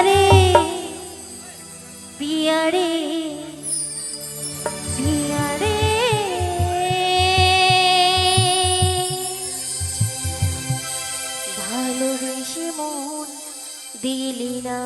পিয়ারে পিয়ারে পিয়ারে। ভালোবেসে মন দিলি না।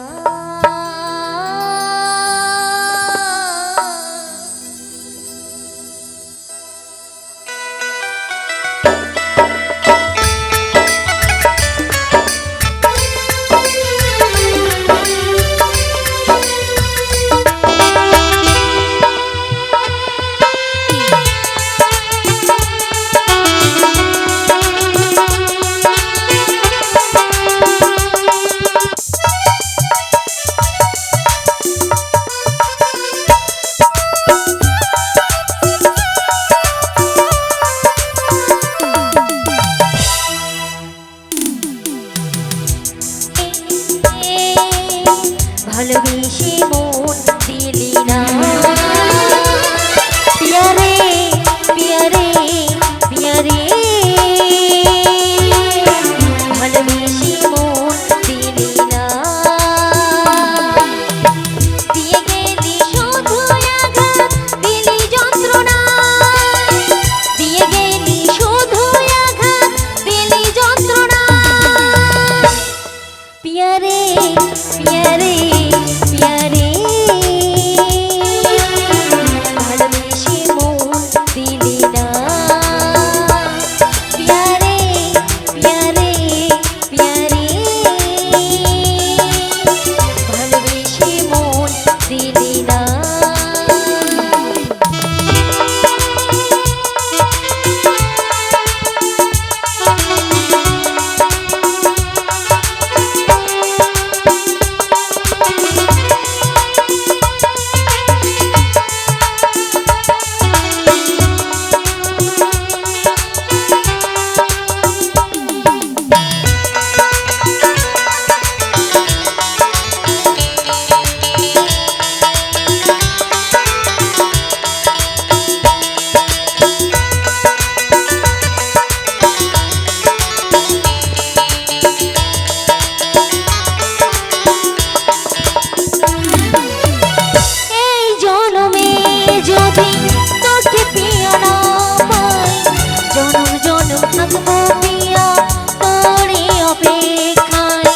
যদি তোকে পিয়া না পাই জনম জনম থাকব পিয়া তোরে অপেক্ষায়।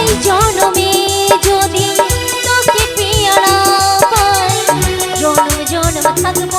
এই জনমে যদি তোকে পিয়া না পাই জনম জনম থাকব